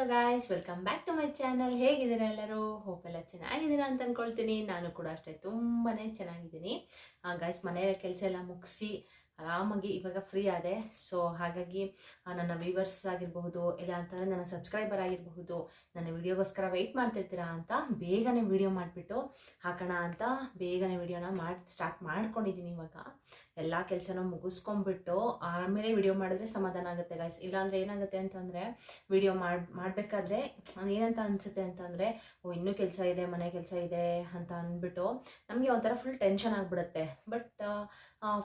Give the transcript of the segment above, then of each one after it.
Hello guys welcome back to my channel ಹೇಗಿದ್ದೀರಾ ಎಲ್ಲರೂ? Hope ಎಲ್ಲ ಚೆನ್ನಾಗಿದ್ದೀರಾ ಅಂತ ಅನ್ಕೊಳ್ತೀನಿ. ನಾನು ಕೂಡ ಅಷ್ಟೇ ತುಂಬಾ ಚೆನ್ನಾಗಿದ್ದೀನಿ. ಗಾಯ್ಸ್ ಮನೆಯ ಕೆಲಸ ಎಲ್ಲ ಮುಗಿಸಿ ಆರಾಮಾಗಿ ಇವಾಗ ಫ್ರೀ ಆದೆ. ಸೊ ಹಾಗಾಗಿ ನನ್ನ ವ್ಯೂವರ್ಸ್ ಆಗಿರಬಹುದು, ಇಲ್ಲ ಅಂತಂದರೆ ನನ್ನ ಸಬ್ಸ್ಕ್ರೈಬರ್ ಆಗಿರಬಹುದು, ನನ್ನ ವಿಡಿಯೋಗೋಸ್ಕರ ವೆಯ್ಟ್ ಮಾಡ್ತಿರ್ತೀರಾ ಅಂತ ಬೇಗನೆ ವಿಡಿಯೋ ಮಾಡಿಬಿಟ್ಟು ಹಾಕೋಣ ಅಂತ ಬೇಗನೆ ವಿಡಿಯೋನ ಮಾಡಿ ಸ್ಟಾರ್ಟ್ ಮಾಡ್ಕೊಂಡಿದ್ದೀನಿ ಇವಾಗ. ಎಲ್ಲ ಕೆಲಸನ ಮುಗಿಸ್ಕೊಂಡ್ಬಿಟ್ಟು ಆಮೇಲೆ ವಿಡಿಯೋ ಮಾಡಿದ್ರೆ ಸಮಾಧಾನ ಆಗುತ್ತೆ ಗಾಯ್ಸ್ ಇಲ್ಲಾಂದರೆ ಏನಾಗುತ್ತೆ ಅಂತಂದರೆ ವಿಡಿಯೋ ಮಾಡಿ, ಮಾಡಬೇಕಾದ್ರೆ ಏನಂತ ಅನಿಸುತ್ತೆ ಅಂತಂದರೆ, ಓ, ಇನ್ನೂ ಕೆಲಸ ಇದೆ, ಮನೆ ಕೆಲಸ ಇದೆ ಅಂತ ಅಂದ್ಬಿಟ್ಟು ನಮಗೆ ಒಂಥರ ಫುಲ್ ಟೆನ್ಷನ್ ಆಗಿಬಿಡುತ್ತೆ. ಬಟ್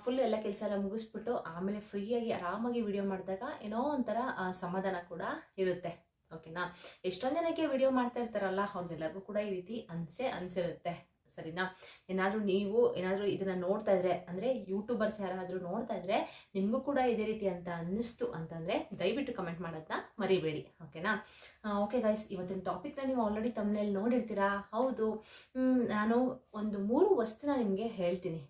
ಫುಲ್ ಎಲ್ಲ ಕೆಲಸ ಎಲ್ಲ ಮುಗಿಸ್ಬಿಟ್ಟು ಆಮೇಲೆ ಫ್ರೀಯಾಗಿ ಆರಾಮಾಗಿ ವಿಡಿಯೋ ಮಾಡಿದಾಗ ಏನೋ ಒಂಥರ ಸಮಾಧಾನ ಕೂಡ ಇರುತ್ತೆ. ಓಕೆನಾ ಎಷ್ಟೊಂದು ಜನಕ್ಕೆ ವಿಡಿಯೋ ಮಾಡ್ತಾ ಇರ್ತಾರಲ್ಲ ಅವ್ರಿಗೆಲ್ಲರಿಗೂ ಕೂಡ ಈ ರೀತಿ ಅನ್ಸೆ ಅನ್ಸಿರುತ್ತೆ. ಸರಿನಾ? ಏನಾದರೂ ನೀವು ಏನಾದರೂ ಇದನ್ನು ನೋಡ್ತಾ ಇದ್ರೆ, ಅಂದರೆ ಯೂಟ್ಯೂಬರ್ಸ್ ಯಾರಾದರೂ ನೋಡ್ತಾ ಇದ್ರೆ ನಿಮಗೂ ಕೂಡ ಇದೇ ರೀತಿ ಅಂತ ಅನ್ನಿಸ್ತು ಅಂತಂದರೆ ದಯವಿಟ್ಟು ಕಮೆಂಟ್ ಮಾಡೋದನ್ನ ಮರಿಬೇಡಿ. ಓಕೆನಾ ಓಕೆ ಗೈಸ್ ಇವತ್ತಿನ ಟಾಪಿಕ್ನ ನೀವು ಆಲ್ರೆಡಿ ತಮ್ಮನೇಲಿ ನೋಡಿರ್ತೀರಾ? ಹೌದು. ನಾನು ಒಂದು ಮೂರು ವಸ್ತುನ ನಿಮಗೆ ಹೇಳ್ತೀನಿ.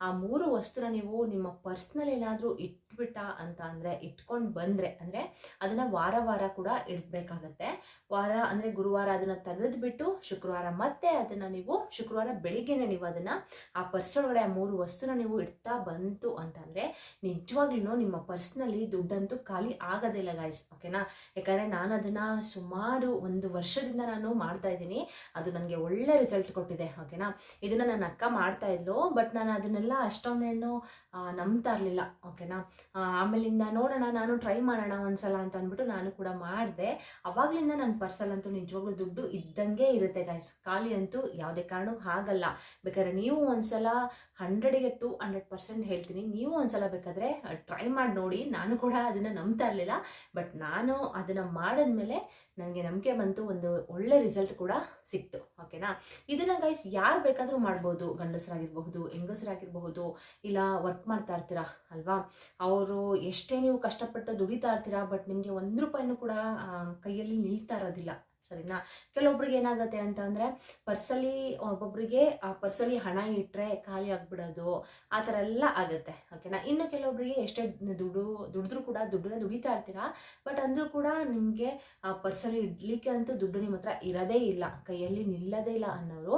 ಆ ಮೂರು ವಸ್ತುನ ನೀವು ನಿಮ್ಮ ಪರ್ಸ್ನಲ್ ಏನಾದರೂ ಇಟ್ಬಿಟ್ಟ ಅಂತ ಅಂದರೆ ಇಟ್ಕೊಂಡು ಬಂದರೆ, ಅಂದರೆ ಅದನ್ನು ವಾರ ವಾರ ಕೂಡ ಇಡಬೇಕಾಗತ್ತೆ. ವಾರ ಅಂದರೆ ಗುರುವಾರ ಅದನ್ನು ತೆಗೆದುಬಿಟ್ಟು ಶುಕ್ರವಾರ ಮತ್ತೆ ಅದನ್ನು ನೀವು ಶುಕ್ರವಾರ ಬೆಳಿಗ್ಗೆನೆ ನೀವು ಅದನ್ನು ಆ ಪರ್ಸ್ ಒಳಗಡೆ ಆ ಮೂರು ವಸ್ತುನ ನೀವು ಇಡ್ತಾ ಬಂತು ಅಂತಂದರೆ ನಿಜವಾಗ್ಲೂ ನಿಮ್ಮ ಪರ್ಸ್ನಲ್ಲಿ ದುಡ್ಡಂತೂ ಖಾಲಿ ಆಗೋದಿಲ್ಲ ಗಾಯ್ಸ್ ಓಕೆನಾ ಯಾಕಂದರೆ ನಾನು ಅದನ್ನು ಸುಮಾರು ಒಂದು ವರ್ಷದಿಂದ ನಾನು ಮಾಡ್ತಾ ಇದ್ದೀನಿ. ಅದು ನನಗೆ ಒಳ್ಳೆ ರಿಸಲ್ಟ್ ಕೊಟ್ಟಿದೆ ಓಕೆನಾ ಇದನ್ನು ನನ್ನ ಅಕ್ಕ ಮಾಡ್ತಾ ಇದ್ಲು ಬಟ್ ನಾನು ಅದನ್ನೆಲ್ಲ ಅಷ್ಟೊಂದೇನು ನಂಬ್ತಾ ಇರಲಿಲ್ಲ ಓಕೆನಾ ಆಮೇಲಿಂದ ನೋಡೋಣ, ನಾನು ಟ್ರೈ ಮಾಡೋಣ ಒಂದ್ಸಲ ಅಂತ ಅಂದ್ಬಿಟ್ಟು ನಾನು ಕೂಡ ಮಾಡಿದೆ. ಅವಾಗ್ಲಿಂದ ನನ್ನ ಪರ್ಸಲ್ಲಂತೂ ನಿಜವಾಗ್ಲೂ ದುಡ್ಡು ಇದ್ದಂಗೆ ಇರುತ್ತೆ ಗಾಯ್ಸ್ ಖಾಲಿ ಅಂತೂ ಯಾವುದೇ ಕಾರಣಕ್ಕೂ ಆಗಲ್ಲ ಬೇಕಾದ್ರೆ ನೀವು ಒಂದ್ಸಲ ಹಂಡ್ರೆಡ್ಗೆ ಟು ಹಂಡ್ರೆಡ್ ಪರ್ಸೆಂಟ್ ಹೇಳ್ತೀನಿ. ನೀವು ಒಂದ್ಸಲ ಬೇಕಾದ್ರೆ ಟ್ರೈ ಮಾಡಿ ನೋಡಿ. ನಾನು ಕೂಡ ಅದನ್ನು ನಂಬ್ತಾ ಇರಲಿಲ್ಲ. ಬಟ್ ನಾನು ಅದನ್ನು ಮಾಡಿದ್ಮೇಲೆ ನನಗೆ ನಂಬಿಕೆ ಬಂತು. ಒಂದು ಒಳ್ಳೆ ರಿಸಲ್ಟ್ ಕೂಡ ಸಿಕ್ತು. ಓಕೆನಾ? ಇದನ್ನ ಗೈಸ್ ಯಾರು ಬೇಕಾದರೂ ಮಾಡ್ಬೋದು. ಗಂಡಸರಾಗಿರಬಹುದು, ಹೆಂಗಸರಾಗಿರಬಹುದು, ಇಲ್ಲ ವರ್ಕ್ ಮಾಡ್ತಾ ಇರ್ತೀರಾ ಅಲ್ವಾ? ಅವರು ಎಷ್ಟೇ ನೀವು ಕಷ್ಟಪಟ್ಟು ದುಡಿತಾ ಇರ್ತೀರಾ ಬಟ್ ನಿಮಗೆ ಒಂದು ರೂಪಾಯಿನೂ ಕೂಡ ಕೈಯಲ್ಲಿ ನಿಲ್ತಾ ಇರೋದಿಲ್ಲ. ಸರಿನಾ? ಕೆಲವೊಬ್ರಿಗೆ ಏನಾಗುತ್ತೆ ಅಂತ ಅಂದರೆ ಪರ್ಸಲ್ಲಿ ಒಬ್ಬೊಬ್ಬರಿಗೆ ಆ ಪರ್ಸಲ್ಲಿ ಹಣ ಇಟ್ಟರೆ ಖಾಲಿ ಆಗ್ಬಿಡೋದು, ಆ ಥರ ಎಲ್ಲ ಆಗುತ್ತೆ ಓಕೆನಾ ಇನ್ನು ಕೆಲವೊಬ್ಬರಿಗೆ ಎಷ್ಟೇ ದುಡ್ಡು, ದುಡಿದ್ರೂ ಕೂಡ ದುಡ್ಡನ್ನ ದುಡಿತಾ ಇರ್ತೀರಾ? ಬಟ್ ಅಂದರೂ ಕೂಡ ನಿಮಗೆ ಆ ಪರ್ಸಲ್ಲಿ ಇಡ್ಲಿಕ್ಕೆ ಅಂತೂ ದುಡ್ಡು ನಿಮ್ಮ ಹತ್ರ ಇರೋದೇ ಇಲ್ಲ, ಕೈಯಲ್ಲಿ ನಿಲ್ಲದೇ ಇಲ್ಲ ಅನ್ನೋರು,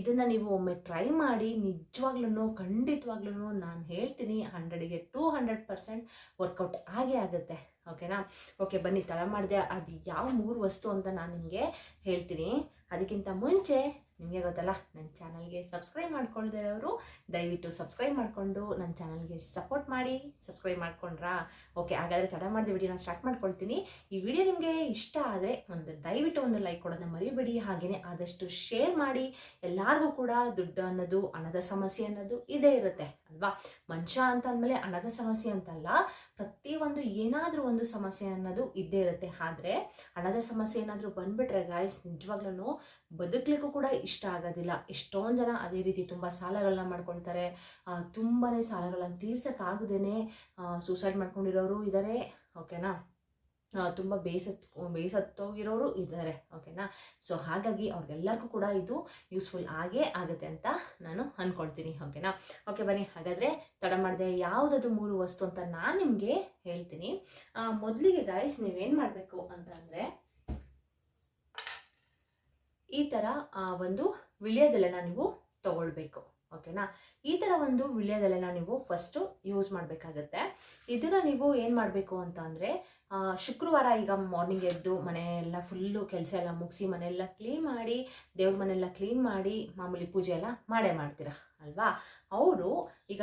ಇದನ್ನು ನೀವು ಒಮ್ಮೆ ಟ್ರೈ ಮಾಡಿ ನಿಜವಾಗ್ಲೂ ಖಂಡಿತವಾಗ್ಲೂ ನಾನು ಹೇಳ್ತೀನಿ, ಹಂಡ್ರೆಡಿಗೆ two hundred percent work out ಆಗೇ ಆಗುತ್ತೆ. ಓಕೆನಾ? ಓಕೆ, ಬನ್ನಿ, ತಡ ಮಾಡಿದೆ, ಅದು ಯಾವ ಮೂರು ವಸ್ತು ಅಂತ ನಾನು ನಿಮಗೆ ಹೇಳ್ತೀನಿ. ಅದಕ್ಕಿಂತ ಮುಂಚೆ ನಿಮಗೆ ಗೊತ್ತಲ್ಲ ನನ್ನ ಚಾನಲ್ಗೆ ಸಬ್ಸ್ಕ್ರೈಬ್ ಮಾಡ್ಕೊಳ್ಳದೆ ಅವರು ದಯವಿಟ್ಟು ಸಬ್ಸ್ಕ್ರೈಬ್ ಮಾಡಿಕೊಂಡು ನನ್ನ ಚಾನಲ್ಗೆ ಸಪೋರ್ಟ್ ಮಾಡಿ ಸಬ್ಸ್ಕ್ರೈಬ್ ಮಾಡ್ಕೊಂಡ್ರಾ? ಓಕೆ ಹಾಗಾದರೆ ತಡ ಮಾಡಿದ ವಿಡಿಯೋನ ಸ್ಟಾರ್ಟ್ ಮಾಡ್ಕೊಳ್ತೀನಿ. ಈ ವಿಡಿಯೋ ನಿಮಗೆ ಇಷ್ಟ ಆದರೆ ಒಂದು ದಯವಿಟ್ಟು ಒಂದು ಲೈಕ್ ಕೊಡೋದನ್ನ ಮರಿಬೇಡಿ ಹಾಗೆಯೇ ಆದಷ್ಟು ಶೇರ್ ಮಾಡಿ. ಎಲ್ಲರಿಗೂ ಕೂಡ ದುಡ್ಡು ಅನ್ನೋದು, ಹಣದ ಸಮಸ್ಯೆ ಅನ್ನೋದು ಇದೇ ಇರುತ್ತೆ, ಅಲ್ವಾ? ಮನುಷ್ಯ ಅಂತ ಅಂದಮೇಲೆ ಹಣದ ಸಮಸ್ಯೆ ಅಂತಲ್ಲ ಪ್ರತಿಯೊಂದು ಏನಾದರೂ ಒಂದು ಸಮಸ್ಯೆ ಅನ್ನೋದು ಇದ್ದೇ ಇರುತ್ತೆ. ಆದರೆ ಹಣದ ಸಮಸ್ಯೆ ಏನಾದರೂ ಬಂದುಬಿಟ್ರೆ ಗಾಯ್ಸ್ ನಿಜವಾಗ್ಲೂ ಬದುಕಲಿಕ್ಕೂ ಕೂಡ ಇಷ್ಟ ಆಗೋದಿಲ್ಲ. ಎಷ್ಟೊಂದು ಜನ ಅದೇ ರೀತಿ ತುಂಬ ಸಾಲಗಳನ್ನ ಮಾಡ್ಕೊಳ್ತಾರೆ. ತುಂಬಾ ಸಾಲಗಳನ್ನು ತೀರ್ಸೋಕ್ಕಾಗದೇ ಸೂಸೈಡ್ ಮಾಡ್ಕೊಂಡಿರೋರು ಇದ್ದಾರೆ ಓಕೆನಾ? ತುಂಬ ಬೇಸತ್, ಬೇಸತ್ತೋಗಿರೋರು ಇದ್ದಾರೆ ಓಕೆನಾ? ಸೊ ಹಾಗಾಗಿ ಅವ್ರಿಗೆಲ್ಲರಿಗೂ ಕೂಡ ಇದು ಯೂಸ್ಫುಲ್ ಆಗೇ ಆಗುತ್ತೆ ಅಂತ ನಾನು ಅಂದ್ಕೊಳ್ತೀನಿ ಓಕೆನಾ? ಓಕೆ, ಬನ್ನಿ. ಹಾಗಾದರೆ ತಡ ಮಾಡಿದೆ ಯಾವುದದು ಮೂರು ವಸ್ತು ಅಂತ ನಾನು ನಿಮಗೆ ಹೇಳ್ತೀನಿ. ಮೊದಲಿಗೆ ಗಾಯ್ಸ್ ನೀವೇನು ಮಾಡಬೇಕು ಅಂತ ಅಂದರೆ ಈ ಥರ ಆ, ಒಂದು ವಿಳ್ಯದೆಲೆನ ನೀವು ತಗೊಳ್ಬೇಕು ಓಕೆನಾ ಈ ಥರ ಒಂದು ವಿಳ್ಯದೆಲೆನ ನೀವು ಫಸ್ಟು ಯೂಸ್ ಮಾಡಬೇಕಾಗತ್ತೆ. ಇದನ್ನು ನೀವು ಏನು ಮಾಡಬೇಕು ಅಂತ ಅಂದರೆ ಶುಕ್ರವಾರ ಈಗ ಮಾರ್ನಿಂಗ್ ಎದ್ದು ಮನೆ ಎಲ್ಲ ಫುಲ್ಲು ಕೆಲಸ ಎಲ್ಲ ಮುಗಿಸಿ ಮನೆಯೆಲ್ಲ ಕ್ಲೀನ್ ಮಾಡಿ, ದೇವ್ರ ಮನೆಯೆಲ್ಲ ಕ್ಲೀನ್ ಮಾಡಿ ಮಾಮೂಲಿ ಪೂಜೆ ಎಲ್ಲ ಮಾಡೇ ಮಾಡ್ತೀರ ಅಲ್ವಾ? ಅವರು ಈಗ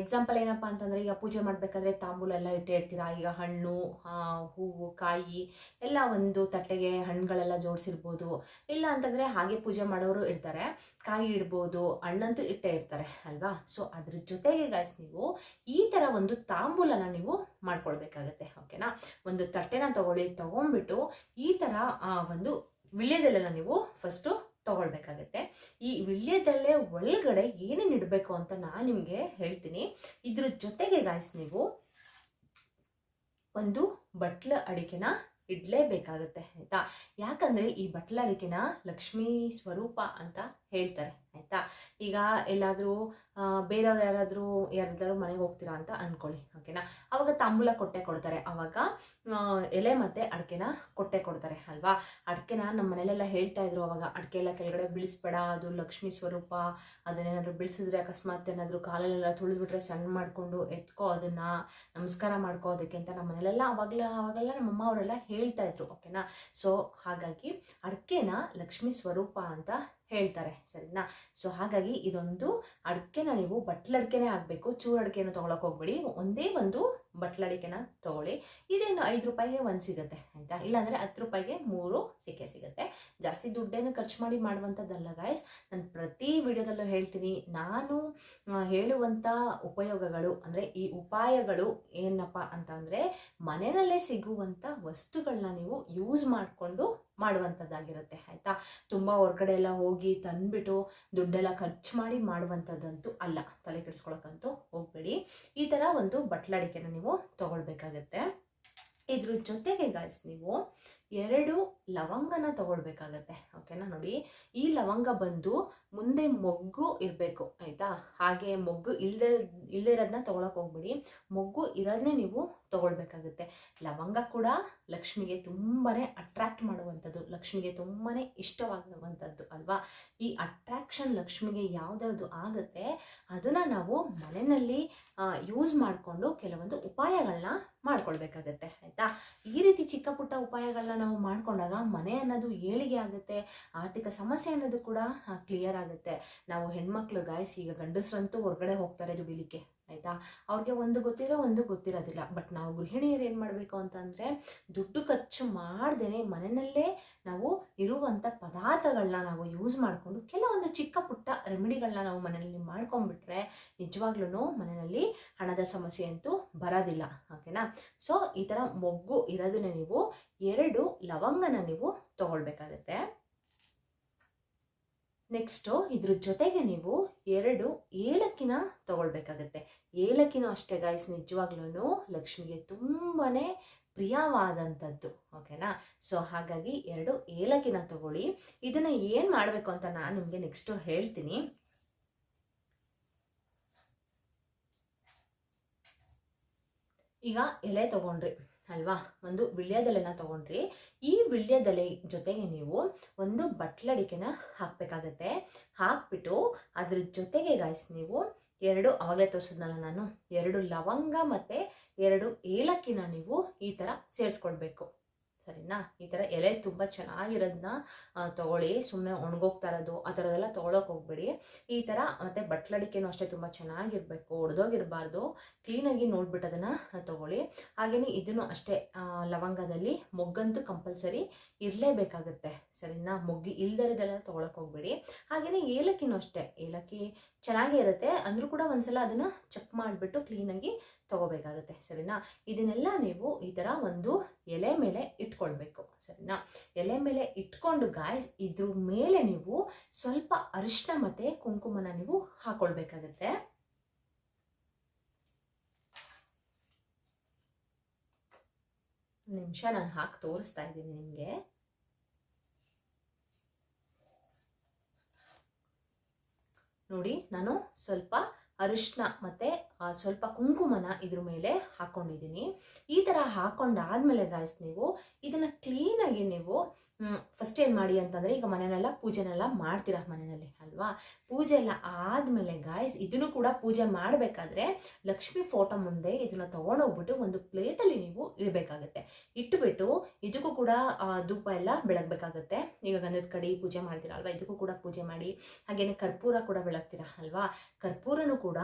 ಎಕ್ಸಾಂಪಲ್ ಏನಪ್ಪ ಅಂತಂದರೆ ಈಗ ಪೂಜೆ ಮಾಡಬೇಕಾದ್ರೆ ತಾಂಬೂಲ ಎಲ್ಲ ಇಟ್ಟೇ ಇರ್ತೀರಾ ಈಗ ಹಣ್ಣು ಹೂವು, ಕಾಯಿ ಎಲ್ಲ ಒಂದು ತಟ್ಟೆಗೆ ಹಣ್ಣುಗಳೆಲ್ಲ ಜೋಡಿಸಿರ್ಬೋದು. ಇಲ್ಲ ಅಂತಂದರೆ ಹಾಗೆ ಪೂಜೆ ಮಾಡೋರು ಇರ್ತಾರೆ. ಕಾಯಿ ಇಡ್ಬೋದು, ಹಣ್ಣಂತೂ ಇಟ್ಟೇ ಇರ್ತಾರೆ ಅಲ್ವಾ? ಸೊ ಅದ್ರ ಜೊತೆಗೆ ಗಾಯ್ಸ್ ನೀವು ಈ ಥರ ಒಂದು ತಾಂಬೂಲನ ನೀವು ಮಾಡ್ಕೊಳ್ಬೇಕಾಗತ್ತೆ ಓಕೆನಾ ಒಂದು ತಟ್ಟೆನ ತಗೊಳ್ಳಿ ತಗೊಂಡ್ಬಿಟ್ಟು ಈ ಥರ ಆ, ಒಂದು ವಿಳ್ಯದೆಲ್ಲ ನೀವು ಫಸ್ಟು ತಗೊಳ್ಬೇಕಾಗತ್ತೆ. ಈ ವಿಳ್ಯದಲ್ಲೇ ಒಳಗಡೆ ಏನೇನು ಇಡಬೇಕು ಅಂತ ನಾನು ನಿಮಗೆ ಹೇಳ್ತೀನಿ. ಇದ್ರ ಜೊತೆಗೆ ಗಾಯ್ಸ್ ನೀವು ಒಂದು ಬಟ್ಲ ಅಡಿಕೆನ ಇಡಲೇಬೇಕಾಗತ್ತೆ ಆಯಿತಾ? ಯಾಕಂದ್ರೆ ಈ ಬಟ್ಲ ಅಡಿಕೆನ ಲಕ್ಷ್ಮೀ ಸ್ವರೂಪ ಅಂತ ಹೇಳ್ತಾರೆ. ಆಯಿತಾ? ಈಗ ಎಲ್ಲಾದರೂ ಬೇರೆಯವ್ರು ಯಾರಾದರೂ ಯಾರಾದರೂ ಮನೆಗೆ ಹೋಗ್ತೀರಾ ಅಂತ ಅಂದ್ಕೊಳ್ಳಿ ಓಕೆನಾ? ಅವಾಗ ತಾಂಬೂಲ ಕೊಟ್ಟೆ ಕೊಡ್ತಾರೆ. ಅವಾಗ ಎಲೆ ಮತ್ತು ಅಡಿಕೆನ ಕೊಟ್ಟೆ ಕೊಡ್ತಾರೆ, ಅಲ್ವಾ? ಅಡಿಕೆನ ನಮ್ಮ ಮನೇಲೆಲ್ಲ ಹೇಳ್ತಾ ಇದ್ರು ಅವಾಗ. ಅಡಿಕೆ ಎಲ್ಲ ಕೆಳಗಡೆ ಬಿಳಿಸ್ಬೇಡ, ಅದು ಲಕ್ಷ್ಮೀ ಸ್ವರೂಪ. ಅದನ್ನೇನಾದರೂ ಬೀಳಿಸಿದ್ರೆ ಅಕಸ್ಮಾತ್ ಏನಾದರೂ ಕಾಲಲ್ಲೆಲ್ಲ ತುಳಿದ್ಬಿಟ್ರೆ ಸಣ್ಣ ಮಾಡಿಕೊಂಡು ಎತ್ಕೋ ಅದನ್ನು, ನಮಸ್ಕಾರ ಮಾಡ್ಕೋ ಅದಕ್ಕೆ ಅಂತ ನಮ್ಮ ಮನೇಲೆಲ್ಲ ಅವಾಗಲ ಅವಾಗೆಲ್ಲ ನಮ್ಮಮ್ಮ ಅವರೆಲ್ಲ ಹೇಳ್ತಾ ಇದ್ರು, ಓಕೆನಾ? ಸೊ, ಹಾಗಾಗಿ ಅಡಿಕೆನ ಲಕ್ಷ್ಮೀ ಸ್ವರೂಪ ಅಂತ ಹೇಳ್ತಾರೆ, ಸರಿನಾ? ಸೊ ಹಾಗಾಗಿ ಇದೊಂದು ಅಡಿಕೆನ ನೀವು ಬಟ್ಲಡಿಕೆನೇ ಆಗಬೇಕು ಚೂರು ಅಡಿಕೆನ ತೊಗೊಳಕ್ಕೆ ಹೋಗ್ಬೇಡಿ. ಒಂದೇ ಒಂದು ಬಟ್ಲಡಿಕೆನ ತಗೊಳ್ಳಿ. ಇದೇನು ಐದು ರೂಪಾಯಿಗೆ ಒಂದು ಸಿಗುತ್ತೆ, ಆಯಿತಾ? ಇಲ್ಲಾಂದರೆ ಹತ್ತು ರೂಪಾಯಿಗೆ ಮೂರು ಸಿಕ್ಕೇ ಸಿಗುತ್ತೆ. ಜಾಸ್ತಿ ದುಡ್ಡೇನು ಖರ್ಚು ಮಾಡಿ ಮಾಡುವಂಥದ್ದಲ್ಲ ಗಾಯ್ಸ್ ನಾನು ಪ್ರತಿ ವಿಡಿಯೋದಲ್ಲೂ ಹೇಳ್ತೀನಿ, ನಾನು ಹೇಳುವಂಥ ಉಪಯೋಗಗಳು, ಅಂದರೆ ಈ ಉಪಾಯಗಳು ಏನಪ್ಪ ಅಂತಂದರೆ, ಮನೆಯಲ್ಲೇ ಸಿಗುವಂಥ ವಸ್ತುಗಳನ್ನ ನೀವು ಯೂಸ್ ಮಾಡಿಕೊಂಡು ಮಾಡುವಂಥದ್ದಾಗಿರುತ್ತೆ, ಆಯಿತಾ? ತುಂಬ ಹೊರಗಡೆ ಎಲ್ಲ ಹೋಗಿ ತಂದ್ಬಿಟ್ಟು ದುಡ್ಡೆಲ್ಲ ಖರ್ಚು ಮಾಡಿ ಮಾಡುವಂಥದ್ದಂತೂ ಅಲ್ಲ. ತಲೆ ಕೆಡಿಸ್ಕೊಳಕ್ಕಂತೂ ಹೋಗಬೇಡಿ. ಈ ಥರ ಒಂದು ಬಟ್ಲಡಿಕೆನ ನೀವು ತಗೊಳ್ಬೇಕಾಗತ್ತೆ. ಇದ್ರ ಜೊತೆಗೆ ಗಾಯ್ಸ್ ನೀವು ಎರಡು ಲವಂಗನ ತಗೊಳ್ಬೇಕಾಗತ್ತೆ. ಓಕೆನಾ? ನೋಡಿ, ಈ ಲವಂಗ ಬಂದು ಮುಂದೆ ಮೊಗ್ಗು ಇರಬೇಕು, ಆಯಿತಾ? ಹಾಗೆ ಮೊಗ್ಗು ಇಲ್ಲದೆ ಇಲ್ಲದೆ ಇರೋದನ್ನ ತೊಗೊಳಕ್ಕೆ ಹೋಗ್ಬೇಡಿ. ಮೊಗ್ಗು ಇರೋದನ್ನೇ ನೀವು ತಗೊಳ್ಬೇಕಾಗುತ್ತೆ. ಲವಂಗ ಕೂಡ ಲಕ್ಷ್ಮಿಗೆ ತುಂಬಾ ಅಟ್ರಾಕ್ಟ್ ಮಾಡುವಂಥದ್ದು, ಲಕ್ಷ್ಮಿಗೆ ತುಂಬಾ ಇಷ್ಟವಾಗುವಂಥದ್ದು, ಅಲ್ವಾ? ಈ ಅಟ್ರಾಕ್ಷನ್ ಲಕ್ಷ್ಮಿಗೆ ಯಾವುದ್ಯಾವುದು ಆಗುತ್ತೆ, ಅದನ್ನು ನಾವು ಮನೆಯಲ್ಲಿ ಯೂಸ್ ಮಾಡಿಕೊಂಡು ಕೆಲವೊಂದು ಉಪಾಯಗಳನ್ನ ಮಾಡ್ಕೊಳ್ಬೇಕಾಗತ್ತೆ, ಆಯಿತಾ? ಈ ರೀತಿ ಚಿಕ್ಕ ಪುಟ್ಟ ಉಪಾಯಗಳನ್ನ ನಾವು ಮಾಡ್ಕೊಂಡಾಗ ಮನೆ ಅನ್ನೋದು ಏಳಿಗೆ ಆಗುತ್ತೆ, ಆರ್ಥಿಕ ಸಮಸ್ಯೆ ಅನ್ನೋದು ಕೂಡ ಕ್ಲಿಯರ್ ಆಗುತ್ತೆ. ನಾವು ಹೆಣ್ಮಕ್ಳು ಗಾಯ್ಸ್ ಈಗ ಗಂಡಸ್ರಂತೂ ಹೊರಗಡೆ ಹೋಗ್ತಾರೆ ದುಡಿಲಿಕ್ಕೆ. ಆಯಿತಾ? ಅವ್ರಿಗೆ ಒಂದು ಗೊತ್ತಿರೋ ಒಂದು ಗೊತ್ತಿರೋದಿಲ್ಲ. ಬಟ್ ನಾವು ಗೃಹಿಣಿಯರು ಏನು ಮಾಡಬೇಕು ಅಂತಂದರೆ, ದುಡ್ಡು ಖರ್ಚು ಮಾಡ್ದೇ ಮನೆಯಲ್ಲೇ ನಾವು ಇರುವಂಥ ಪದಾರ್ಥಗಳನ್ನ ನಾವು ಯೂಸ್ ಮಾಡಿಕೊಂಡು ಕೆಲವೊಂದು ಚಿಕ್ಕ ಪುಟ್ಟ ರೆಮಿಡಿಗಳನ್ನ ನಾವು ಮನೆಯಲ್ಲಿ ಮಾಡ್ಕೊಂಡ್ಬಿಟ್ರೆ ನಿಜವಾಗ್ಲೂ ಮನೆಯಲ್ಲಿ ಹಣದ ಸಮಸ್ಯೆ ಅಂತೂ ಬರೋದಿಲ್ಲ. ಓಕೆನಾ? ಸೊ ಈ ಥರ ಮೊಗ್ಗು ಇರೋದನ್ನ ನೀವು ಎರಡು ಲವಂಗನ ನೀವು ತಗೊಳ್ಬೇಕಾಗತ್ತೆ. ನೆಕ್ಸ್ಟು ಇದ್ರ ಜೊತೆಗೆ ನೀವು ಎರಡು ಏಲಕ್ಕಿನ ತಗೊಳ್ಬೇಕಾಗತ್ತೆ. ಏಲಕ್ಕಿನೂ ಅಷ್ಟೇ ಗಾಯ್ಸ್ ನಿಜವಾಗ್ಲೂ ಲಕ್ಷ್ಮಿಗೆ ತುಂಬಾ ಪ್ರಿಯವಾದಂಥದ್ದು ಓಕೆನಾ ಸೊ ಹಾಗಾಗಿ ಎರಡು ಏಲಕ್ಕಿನ ತಗೊಳ್ಳಿ. ಇದನ್ನು ಏನು ಮಾಡಬೇಕು ಅಂತ ನಾನು ನಿಮಗೆ ನೆಕ್ಸ್ಟು ಹೇಳ್ತೀನಿ. ಈಗ ಎಲೆ ತಗೊಂಡ್ರಿ. ಅಲ್ವಾ? ಒಂದು ವಿಳ್ಯದೆಲೆನ ತಗೊಂಡ್ರಿ. ಈ ವಿಳ್ಯದೆಲೆ ಜೊತೆಗೆ ನೀವು ಒಂದು ಬಟ್ಲಡಿಕೆನ ಹಾಕಬೇಕಾಗತ್ತೆ. ಹಾಕ್ಬಿಟ್ಟು ಅದ್ರ ಜೊತೆಗೆ ಗಾಯ್ಸ್ ನೀವು ಎರಡು ಅವಾಗಲೇ ತೋರಿಸಿದ್ನಲ್ಲ ನಾನು, ಎರಡು ಲವಂಗ ಮತ್ತು ಎರಡು ಏಲಕ್ಕಿನ ನೀವು ಈ ಥರ ಸೇರಿಸ್ಕೊಳ್ಬೇಕು. ಸರಿನಾ? ಈ ಥರ ಎಲೆ ತುಂಬ ಚೆನ್ನಾಗಿರೋದನ್ನ ತೊಗೊಳ್ಳಿ. ಸುಮ್ಮನೆ ಒಣಗೋಗ್ತಾ ಇರೋದು, ಆ ಥರದ್ದೆಲ್ಲ ತೊಗೊಳಕ್ಕೆ ಹೋಗ್ಬೇಡಿ. ಈ ಥರ ಮತ್ತು ಬಟ್ಲಡಿಕೆನೂ ಅಷ್ಟೇ ತುಂಬ ಚೆನ್ನಾಗಿರಬೇಕು. ಒಡೆದೋಗಿರಬಾರ್ದು. ಕ್ಲೀನಾಗಿ ನೋಡ್ಬಿಟ್ಟು ಅದನ್ನು ತೊಗೊಳ್ಳಿ. ಹಾಗೆಯೇ ಇದನ್ನು ಅಷ್ಟೇ ಲವಂಗದಲ್ಲಿ ಮೊಗ್ಗಂತೂ ಕಂಪಲ್ಸರಿ ಇರಲೇಬೇಕಾಗುತ್ತೆ. ಸರಿನಾ? ಮೊಗ್ಗಿ ಇಲ್ದರಿದೆಲ್ಲ ತೊಗೊಳಕ್ಕೆ ಹೋಗ್ಬೇಡಿ. ಹಾಗೆಯೇ ಏಲಕ್ಕಿನೂ ಅಷ್ಟೇ. ಏಲಕ್ಕಿ ಚೆನ್ನಾಗೇ ಇರುತ್ತೆ. ಅಂದರೂ ಕೂಡ ಒಂದ್ಸಲ ಅದನ್ನು ಚೆಕ್ ಮಾಡಿಬಿಟ್ಟು ಕ್ಲೀನಾಗಿ ತೊಗೋಬೇಕಾಗುತ್ತೆ, ಸರಿನಾ? ಇದನ್ನೆಲ್ಲ ನೀವು ಈ ಥರ ಒಂದು ಎಲೆ ಮೇಲೆ ಇಟ್ಕೊಳ್ಬೇಕು, ಸರಿನಾ? ಎಲೆ ಮೇಲೆ ಇಟ್ಕೊಂಡು ಗಾಯಸ್ ಇದ್ರ ಮೇಲೆ ನೀವು ಸ್ವಲ್ಪ ಅರಿಶಿನ ಮತ್ತು ಕುಂಕುಮನ ನೀವು ಹಾಕೊಳ್ಬೇಕಾಗತ್ತೆ. ನಿಮಿಷ, ನಾನು ಹಾಕಿ ತೋರಿಸ್ತಾ ಇದ್ದೀನಿ ನಿಮಗೆ. ನೋಡಿ, ನಾನು ಸ್ವಲ್ಪ ಅರಿಶಿನ ಮತ್ತು ಸ್ವಲ್ಪ ಕುಂಕುಮನ ಇದ್ರ ಮೇಲೆ ಹಾಕ್ಕೊಂಡಿದ್ದೀನಿ ಈ ಥರ ಹಾಕ್ಕೊಂಡಾದ್ಮೇಲೆ ಗಾಯ್ಸ್ ನೀವು ಇದನ್ನು ಕ್ಲೀನಾಗಿ ನೀವು ಫಸ್ಟ್ ಏನು ಮಾಡಿ ಅಂತಂದರೆ ಈಗ ಮನೆಯಲ್ಲೆಲ್ಲ ಪೂಜೆನೆಲ್ಲ ಮಾಡ್ತೀರಾ ಮನೆಯಲ್ಲಿ, ಅಲ್ವಾ? ಪೂಜೆ ಎಲ್ಲ ಆದಮೇಲೆ ಗಾಯ್ಸ್ ಇದನ್ನು ಕೂಡ ಪೂಜೆ ಮಾಡಬೇಕಾದ್ರೆ ಲಕ್ಷ್ಮಿ ಫೋಟೋ ಮುಂದೆ ಇದನ್ನು ತೊಗೊಂಡೋಗ್ಬಿಟ್ಟು ಒಂದು ಪ್ಲೇಟಲ್ಲಿ ನೀವು ಇಡಬೇಕಾಗತ್ತೆ. ಇಟ್ಟುಬಿಟ್ಟು ಇದಕ್ಕೂ ಕೂಡ ಧೂಪ ಎಲ್ಲ ಬೆಳಗಬೇಕಾಗತ್ತೆ. ಈಗ ಗಂಧದ ಕಡೆ ಪೂಜೆ ಮಾಡ್ತೀರಾ ಅಲ್ವಾ? ಇದಕ್ಕೂ ಕೂಡ ಪೂಜೆ ಮಾಡಿ, ಹಾಗೇನೆ ಕರ್ಪೂರ ಕೂಡ ಬೆಳಗ್ತೀರಾ ಅಲ್ವಾ? ಕರ್ಪೂರನೂ ಕೂಡ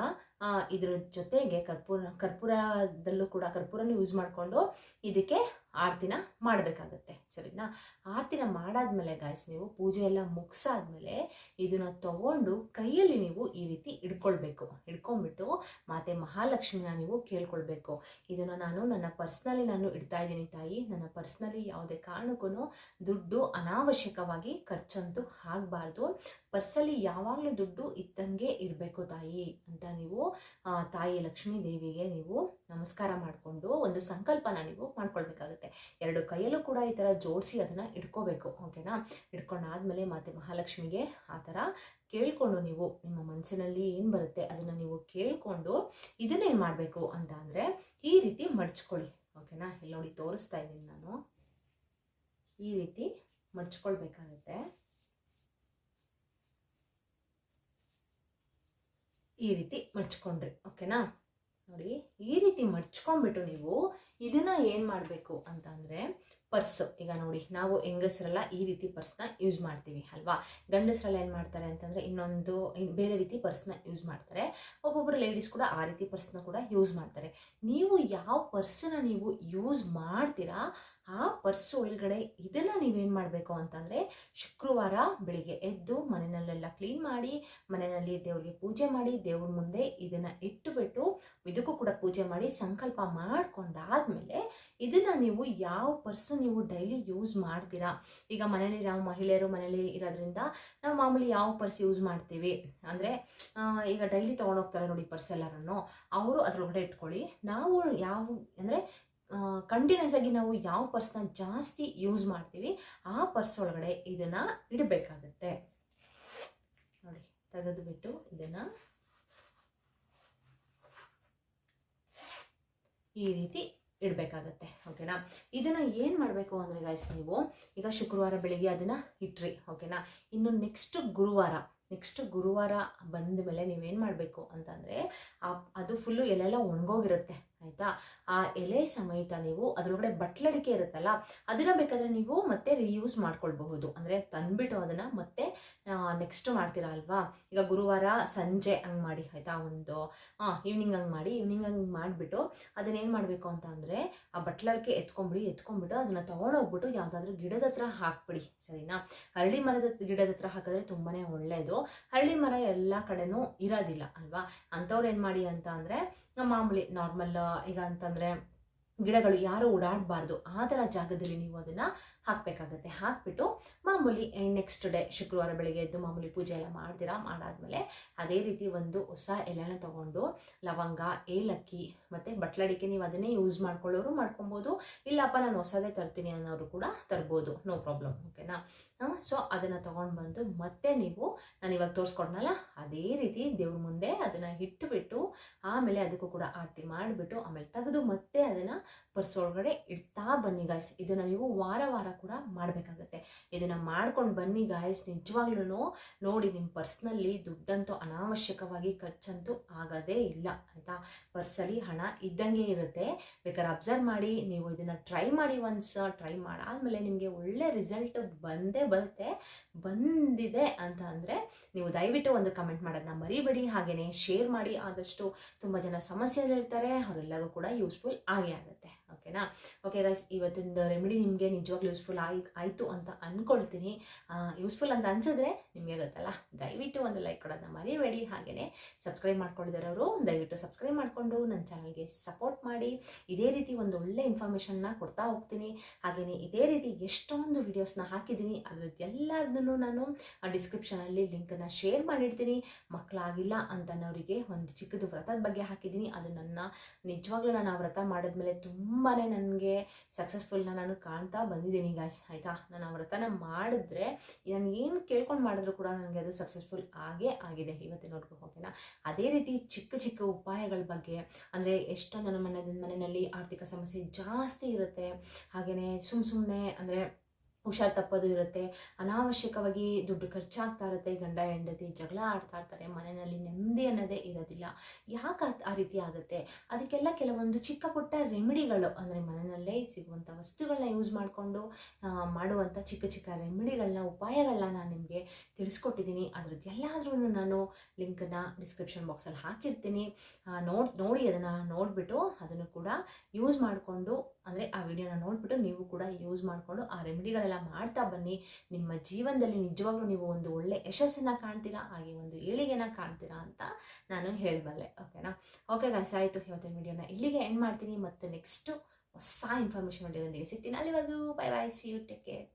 ಇದ್ರ ಜೊತೆಗೆ ಕರ್ಪೂರ, ಕರ್ಪೂರದಲ್ಲೂ ಕೂಡ ಕರ್ಪೂರನ ಯೂಸ್ ಮಾಡಿಕೊಂಡು ಇದಕ್ಕೆ ಆರತಿನ ಮಾಡಬೇಕಾಗತ್ತೆ. ಸರಿನಾ? ಆರತಿನ ಮಾಡಾದ್ಮೇಲೆ ಗಾಯ್ಸ್ ನೀವು ಪೂಜೆ ಎಲ್ಲ ಮುಗಿಸಾದ್ಮೇಲೆ ಇದನ್ನ ತಗೊಂಡು ಕೈಯಲ್ಲಿ ನೀವು ಈ ರೀತಿ ಇಡ್ಕೊಳ್ಬೇಕು ಇಡ್ಕೊಂಡ್ಬಿಟ್ಟು ಮಾತೆ ಮಹಾಲಕ್ಷ್ಮಿನ ನೀವು ಕೇಳ್ಕೊಳ್ಬೇಕು. ಇದನ್ನು ನಾನು ನನ್ನ ಪರ್ಸ್ನಲಿ ನಾನು ಇಡ್ತಾ ಇದ್ದೀನಿ ತಾಯಿ. ನನ್ನ ಪರ್ಸ್ನಲಿ ಯಾವುದೇ ಕಾರಣಕ್ಕೂ ದುಡ್ಡು ಅನಾವಶ್ಯಕವಾಗಿ ಖರ್ಚಂತೂ ಆಗಬಾರ್ದು. ಪರ್ಸಲ್ಲಿ ಯಾವಾಗಲೂ ದುಡ್ಡು ಇದ್ದಂಗೆ ಇರಬೇಕು ತಾಯಿ ಅಂತ ನೀವು ತಾಯಿ ಲಕ್ಷ್ಮೀ ದೇವಿಗೆ ನೀವು ನಮಸ್ಕಾರ ಮಾಡಿಕೊಂಡು ಒಂದು ಸಂಕಲ್ಪನ ನೀವು ಮಾಡ್ಕೊಳ್ಬೇಕಾಗುತ್ತೆ. ಎರಡು ಕೈಯಲ್ಲೂ ಕೂಡ ಈ ಥರ ಜೋಡಿಸಿ ಅದನ್ನು ಇಟ್ಕೋಬೇಕು, ಓಕೆನಾ? ಇಟ್ಕೊಂಡಾದ್ಮೇಲೆ ಮತ್ತೆ ಮಹಾಲಕ್ಷ್ಮಿಗೆ ಆ ಥರ ಕೇಳ್ಕೊಂಡು ನೀವು ನಿಮ್ಮ ಮನಸ್ಸಿನಲ್ಲಿ ಏನು ಬರುತ್ತೆ ಅದನ್ನು ನೀವು ಕೇಳಿಕೊಂಡು ಇದನ್ನೇನು ಮಾಡಬೇಕು ಅಂತ ಅಂದರೆ ಈ ರೀತಿ ಮಡ್ಚ್ಕೊಳ್ಳಿ, ಓಕೆನಾ? ಇಲ್ಲಿ ನೋಡಿ ತೋರಿಸ್ತಾ ಇದ್ದೀನಿ ನಾನು. ಈ ರೀತಿ ಮಡ್ಚ್ಕೊಳ್ಬೇಕಾಗತ್ತೆ. ಈ ರೀತಿ ಮಡ್ಚ್ಕೊಂಡ್ರಿ, ಓಕೆನಾ? ನೋಡಿ, ಈ ರೀತಿ ಮಡ್ಚ್ಕೊಂಡ್ಬಿಟ್ಟು ನೀವು ಇದನ್ನ ಏನು ಮಾಡಬೇಕು ಅಂತ ಅಂದರೆ ಪರ್ಸ್. ಈಗ ನೋಡಿ, ನಾವು ಹೆಂಗಸರೆಲ್ಲ ಈ ರೀತಿ ಪರ್ಸ್ನ ಯೂಸ್ ಮಾಡ್ತೀವಿ ಅಲ್ವಾ? ಗಂಡಸರೆಲ್ಲ ಏನು ಮಾಡ್ತಾರೆ ಅಂತಂದರೆ ಇನ್ನೊಂದು ಬೇರೆ ರೀತಿ ಪರ್ಸ್ನ ಯೂಸ್ ಮಾಡ್ತಾರೆ. ಒಬ್ಬೊಬ್ಬರು ಲೇಡೀಸ್ ಕೂಡ ಆ ರೀತಿ ಪರ್ಸ್ನ ಕೂಡ ಯೂಸ್ ಮಾಡ್ತಾರೆ. ನೀವು ಯಾವ ಪರ್ಸನ್ನ ನೀವು ಯೂಸ್ ಮಾಡ್ತೀರಾ ಆ ಪರ್ಸ್ ಒಳಗಡೆ ಇದನ್ನು ನೀವೇನು ಮಾಡಬೇಕು ಅಂತಂದರೆ ಶುಕ್ರವಾರ ಬೆಳಿಗ್ಗೆ ಎದ್ದು ಮನೆಯಲ್ಲೆಲ್ಲ ಕ್ಲೀನ್ ಮಾಡಿ, ಮನೆಯಲ್ಲಿ ದೇವರಿಗೆ ಪೂಜೆ ಮಾಡಿ, ದೇವ್ರ ಮುಂದೆ ಇದನ್ನು ಇಟ್ಟುಬಿಟ್ಟು ಇದಕ್ಕೂ ಕೂಡ ಪೂಜೆ ಮಾಡಿ ಸಂಕಲ್ಪ ಮಾಡ್ಕೊಂಡಾದ್ಮೇಲೆ ಇದನ್ನು ನೀವು ಯಾವ ಪರ್ಸ್ ನೀವು ಡೈಲಿ ಯೂಸ್ ಮಾಡ್ತೀರಾ? ಈಗ ಮನೇಲಿ ನಾವು ಮಹಿಳೆಯರು ಮನೇಲಿ ಇರೋದ್ರಿಂದ ನಾವು ಮಾಮೂಲಿ ಯಾವ ಪರ್ಸ್ ಯೂಸ್ ಮಾಡ್ತೀವಿ? ಅಂದರೆ ಈಗ ಡೈಲಿ ತೊಗೊಂಡೋಗ್ತಾರೆ ನೋಡಿ ಪರ್ಸ್ ಎಲ್ಲರನ್ನು. ಅವರು ಅದ್ರೊಳಗಡೆ ಇಟ್ಕೊಳ್ಳಿ. ನಾವು ಯಾವ, ಅಂದರೆ ಕಂಟಿನ್ಯೂಸ್ ಆಗಿ ನಾವು ಯಾವ ಪರ್ಸ್ನ ಜಾಸ್ತಿ ಯೂಸ್ ಮಾಡ್ತೀವಿ, ಆ ಪರ್ಸ್ ಒಳಗಡೆ ಇದನ್ನು ಇಡಬೇಕಾಗತ್ತೆ. ನೋಡಿ, ತೆಗೆದುಬಿಟ್ಟು ಇದನ್ನು ಈ ರೀತಿ ಇಡಬೇಕಾಗತ್ತೆ ಓಕೆನಾ ಇದನ್ನು ಏನು ಮಾಡಬೇಕು ಅಂದರೆ ಗಾಯ್ಸ್ ನೀವು, ಈಗ ಶುಕ್ರವಾರ ಬೆಳಿಗ್ಗೆ ಅದನ್ನು ಇಟ್ರಿ ಓಕೆನಾ ಇನ್ನು ನೆಕ್ಸ್ಟ್ ಗುರುವಾರ ನೆಕ್ಸ್ಟ್ ಗುರುವಾರ ಬಂದ ಮೇಲೆ ನೀವೇನು ಮಾಡಬೇಕು ಅಂತಂದರೆ ಅದು ಫುಲ್ಲು ಎಲ್ಲೆಲ್ಲ ಒಣಗೋಗಿರುತ್ತೆ. ಆಯಿತಾ? ಆ ಎಲೆ ಸಮೇತ ನೀವು ಅದರೊಳಗಡೆ ಬಟ್ಲಡಿಕೆ ಇರುತ್ತಲ್ಲ, ಅದನ್ನು ಬೇಕಾದರೆ ನೀವು ಮತ್ತೆ ರೀಯೂಸ್ ಮಾಡ್ಕೊಳ್ಬಹುದು. ಅಂದರೆ ತಂದ್ಬಿಟ್ಟು ಅದನ್ನು ಮತ್ತೆ ನೆಕ್ಸ್ಟ್ ಮಾಡ್ತೀರಾ ಅಲ್ವಾ? ಈಗ ಗುರುವಾರ ಸಂಜೆ ಹಂಗೆ ಮಾಡಿ, ಆಯಿತಾ? ಒಂದು ಹಾಂ ಈವ್ನಿಂಗ್ ಹಂಗೆ ಮಾಡಿ ಈವ್ನಿಂಗ್ ಹಂಗೆ ಮಾಡಿಬಿಟ್ಟು ಅದನ್ನೇನು ಮಾಡಬೇಕು ಅಂತ ಅಂದರೆ, ಆ ಬಟ್ಲಡಿಕೆ ಎತ್ಕೊಂಬಿಡಿ ಎತ್ಕೊಂಡ್ಬಿಟ್ಟು ಅದನ್ನು ತೊಗೊಂಡೋಗ್ಬಿಟ್ಟು ಯಾವುದಾದ್ರೂ ಗಿಡದ ಹತ್ರ ಹಾಕ್ಬಿಡಿ, ಸರಿನಾ? ಹರಳಿ ಮರದ ಗಿಡದ ಹತ್ರ ಹಾಕಿದ್ರೆ ತುಂಬಾ ಒಳ್ಳೆಯದು ಹರಳಿ ಮರ ಎಲ್ಲ ಕಡೆನೂ ಇರೋದಿಲ್ಲ, ಅಲ್ವಾ? ಅಂಥವ್ರು ಏನು ಮಾಡಿ ಅಂತ ಅಂದರೆ ಮಾಮೂಲಿ ನಾರ್ಮಲ್ ಈಗ ಅಂತಂದರೆ ಗಿಡಗಳು ಯಾರು ಓಡಾಡಬಾರ್ದು, ಆ ಥರ ಜಾಗದಲ್ಲಿ ನೀವು ಅದನ್ನು ಹಾಕಬೇಕಾಗತ್ತೆ. ಹಾಕ್ಬಿಟ್ಟು ಮಾಮೂಲಿ ನೆಕ್ಸ್ಟ್ ಡೇ ಶುಕ್ರವಾರ ಬೆಳಿಗ್ಗೆ ಎದ್ದು ಮಾಮೂಲಿ ಪೂಜೆ ಎಲ್ಲ ಮಾಡ್ತೀರಾ, ಮಾಡಾದ್ಮೇಲೆ ಅದೇ ರೀತಿ ಒಂದು ಹೊಸ ಎಲೆನ ತಗೊಂಡು ಲವಂಗ, ಏಲಕ್ಕಿ ಮತ್ತು ಬಟ್ಲಡಿಕೆ ನೀವು ಅದನ್ನೇ ಯೂಸ್ ಮಾಡ್ಕೊಳ್ಳೋರು ಮಾಡ್ಕೊಬೋದು. ಇಲ್ಲಪ್ಪ, ನಾನು ಹೊಸದೇ ತರ್ತೀನಿ ಅನ್ನೋರು ಕೂಡ ತರ್ಬೋದು. ನೋ ಪ್ರಾಬ್ಲಮ್ ಓಕೆನಾ ಸೊ ಅದನ್ನು ತೊಗೊಂಡು ಬಂದು ಮತ್ತೆ ನೀವು ನಾನು ಇವಾಗ ತೋರಿಸ್ಕೊಡ್ನಲ್ಲ, ಅದೇ ರೀತಿ ದೇವ್ರ ಮುಂದೆ ಅದನ್ನು ಇಟ್ಟುಬಿಟ್ಟು ಆಮೇಲೆ ಅದಕ್ಕೂ ಕೂಡ ಆರತಿ ಮಾಡಿಬಿಟ್ಟು ಆಮೇಲೆ ತೆಗೆದು ಮತ್ತೆ ಅದನ್ನು ಪರ್ಸ್ ಒಳಗಡೆ ಇಡ್ತಾ ಬನ್ನಿ ಗಾಯ್ಸ್ ಇದನ್ನು ನೀವು ವಾರ ವಾರ ಕೂಡ ಮಾಡಬೇಕಾಗತ್ತೆ. ಇದನ್ನು ಮಾಡ್ಕೊಂಡು ಬನ್ನಿ ಗಾಯ್ಸ್ ನಿಜವಾಗ್ಲೂ ನೋಡಿ ನಿಮ್ಮ ಪರ್ಸ್ನಲ್ಲಿ ದುಡ್ಡಂತೂ ಅನಾವಶ್ಯಕವಾಗಿ ಖರ್ಚಂತೂ ಆಗೋದೇ ಇಲ್ಲ, ಆಯಿತಾ? ಪರ್ಸಲ್ಲಿ ಹಣ ಇದ್ದಂಗೆ ಇರುತ್ತೆ. ಬೇಕಾದ್ರೆ ಅಬ್ಸರ್ವ್ ಮಾಡಿ, ನೀವು ಇದನ್ನು ಟ್ರೈ ಮಾಡಿ ಒನ್ಸ್ ಟ್ರೈ ಮಾಡಾದ್ಮೇಲೆ ನಿಮಗೆ ಒಳ್ಳೆ ರಿಸಲ್ಟ್ ಬಂದೇ ಬರುತ್ತೆ. ಬಂದಿದೆ ಅಂತ ಅಂದರೆ ನೀವು ದಯವಿಟ್ಟು ಒಂದು ಕಮೆಂಟ್ ಮಾಡೋದನ್ನ ಮರಿಬೇಡಿ. ಹಾಗೆಯೇ ಶೇರ್ ಮಾಡಿ ಆದಷ್ಟು ತುಂಬ ಜನ ಸಮಸ್ಯೆಗಳಿರ್ತಾರೆ ಅವರೆಲ್ಲರೂ ಕೂಡ ಯೂಸ್ಫುಲ್ ಆಗೇ ಆಗುತ್ತೆ. ಓಕೆನಾ? ಓಕೆ ಗೈಸ್ ಇವತ್ತಿನ ರೆಮಿಡಿ ನಿಮಗೆ ನಿಜವಾಗ್ಲೂ ಯೂಸ್ಫುಲ್ ಆಗಿ ಆಯಿತು ಅಂತ ಅಂದ್ಕೊಳ್ತೀನಿ ಯೂಸ್ಫುಲ್ ಅಂತ ಅನ್ಸಿದ್ರೆ ನಿಮಗೆ ಗೊತ್ತಲ್ಲ, ದಯವಿಟ್ಟು ಒಂದು ಲೈಕ್ ಕೊಡೋದನ್ನ ಮರಿಬೇಡಿ. ಹಾಗೆಯೇ ಸಬ್ಸ್ಕ್ರೈಬ್ ಮಾಡ್ಕೊಂಡಿರೋರು ದಯವಿಟ್ಟು ಸಬ್ಸ್ಕ್ರೈಬ್ ಮಾಡಿಕೊಂಡು ನನ್ನ ಚಾನಲ್ಗೆ ಸಪೋರ್ಟ್ ಮಾಡಿ. ಇದೇ ರೀತಿ ಒಂದು ಒಳ್ಳೆ ಇನ್ಫಾರ್ಮೇಷನ್ನ ಕೊಡ್ತಾ ಹೋಗ್ತೀನಿ. ಹಾಗೆಯೇ ಇದೇ ರೀತಿ ಎಷ್ಟೊಂದು ವೀಡಿಯೋಸ್ನ ಹಾಕಿದ್ದೀನಿ. ಎಲ್ಲದನ್ನು ನಾನು ಡಿಸ್ಕ್ರಿಪ್ಷನಲ್ಲಿ ಲಿಂಕನ್ನು ಶೇರ್ ಮಾಡಿರ್ತೀನಿ. ಮಕ್ಕಳಾಗಿಲ್ಲ ಅಂತನವರಿಗೆ ಒಂದು ಚಿಕ್ಕದು ವ್ರತದ ಬಗ್ಗೆ ಹಾಕಿದ್ದೀನಿ. ಅದು ನನ್ನ ನಿಜವಾಗ್ಲೂ ನಾನು ಆ ವ್ರತ ಮಾಡಿದ್ಮೇಲೆ ತುಂಬಾ ನನಗೆ ಸಕ್ಸಸ್ಫುಲ್ನ ನಾನು ಕಾಣ್ತಾ ಬಂದಿದ್ದೀನಿ ಗಾಯ್ಸ್ ಆಯಿತಾ? ನಾನು ವ್ರತನ ಮಾಡಿದ್ರೆ ನಾನು ಏನು ಕೇಳ್ಕೊಂಡು ಮಾಡಿದ್ರು ಕೂಡ ನನಗೆ ಅದು ಸಕ್ಸಸ್ಫುಲ್ ಆಗೇ ಆಗಿದೆ. ಇವತ್ತಿನವರೆಗೂ ಓಕೆನಾ? ಅದೇ ರೀತಿ ಚಿಕ್ಕ ಚಿಕ್ಕ ಉಪಾಯಗಳ ಬಗ್ಗೆ, ಅಂದರೆ ಎಷ್ಟೊಂದು ನನ್ನ ಮನೆ ಮನೆಯಲ್ಲಿ ಆರ್ಥಿಕ ಸಮಸ್ಯೆ ಜಾಸ್ತಿ ಇರುತ್ತೆ. ಹಾಗೆಯೇ ಸುಮ್ಮ ಸುಮ್ಮನೆ ಅಂದರೆ ಹುಷಾರು ತಪ್ಪೋದು ಇರುತ್ತೆ. ಅನಾವಶ್ಯಕವಾಗಿ ದುಡ್ಡು ಖರ್ಚಾಗ್ತಾ ಇರುತ್ತೆ. ಗಂಡ, ಹೆಂಡತಿ ಜಗಳ ಆಡ್ತಾ ಇರ್ತಾರೆ. ಮನೆಯಲ್ಲಿ ನೆಮ್ಮದಿ ಅನ್ನೋದೇ ಇರೋದಿಲ್ಲ. ಯಾಕೆ ಆ ರೀತಿ ಆಗುತ್ತೆ? ಅದಕ್ಕೆಲ್ಲ ಕೆಲವೊಂದು ಚಿಕ್ಕ ಪುಟ್ಟ ರೆಮಿಡಿಗಳು ಅಂದರೆ ಮನೆಯಲ್ಲೇ ಸಿಗುವಂಥ ವಸ್ತುಗಳನ್ನ ಯೂಸ್ ಮಾಡಿಕೊಂಡು ಮಾಡುವಂಥ ಚಿಕ್ಕ ಚಿಕ್ಕ ರೆಮಿಡಿಗಳನ್ನ ಉಪಾಯಗಳನ್ನ ನಾನು ನಿಮಗೆ ತಿಳಿಸ್ಕೊಟ್ಟಿದ್ದೀನಿ. ಅದ್ರದ್ದು ಎಲ್ಲಾದ್ರೂ ನಾನು ಲಿಂಕನ್ನು ಡಿಸ್ಕ್ರಿಪ್ಷನ್ ಬಾಕ್ಸಲ್ಲಿ ಹಾಕಿರ್ತೀನಿ. ನೋಡಿ ನೋಡಿ ಅದನ್ನು ನೋಡಿಬಿಟ್ಟು ಅದನ್ನು ಕೂಡ ಯೂಸ್ ಮಾಡಿಕೊಂಡು, ಅಂದರೆ ಆ ವಿಡಿಯೋನ ನೋಡಿಬಿಟ್ಟು ನೀವು ಕೂಡ ಯೂಸ್ ಮಾಡಿಕೊಂಡು ಆ ರೆಮಿಡಿಗಳೆಲ್ಲ ಮಾಡ್ತಾ ಬನ್ನಿ. ನಿಮ್ಮ ಜೀವನದಲ್ಲಿ ನಿಜವಾಗ್ಲೂ ನೀವು ಒಂದು ಒಳ್ಳೆ ಯಶಸ್ಸನ್ನು ಕಾಣ್ತೀರಾ? ಹಾಗೆ ಒಂದು ಏಳಿಗೆನ ಕಾಣ್ತೀರಾ ಅಂತ ನಾನು ಹೇಳಬಲ್ಲೆ ಓಕೆನಾ ಓಕೆ ಗಾಯ್ಸ್ ಆಯಿತು. ಇವತ್ತಿನ ವಿಡಿಯೋನ ಇಲ್ಲಿಗೆ ಎಂಡ್ ಮಾಡ್ತೀನಿ. ಮತ್ತು ನೆಕ್ಸ್ಟು ಹೊಸ ಇನ್ಫಾರ್ಮೇಷನ್ ವಿಡಿಯೋದೊಂದಿಗೆ ಸಿಗ್ತೀನಿ. ಅಲ್ಲಿವರೆಗೂ bye bye see you take care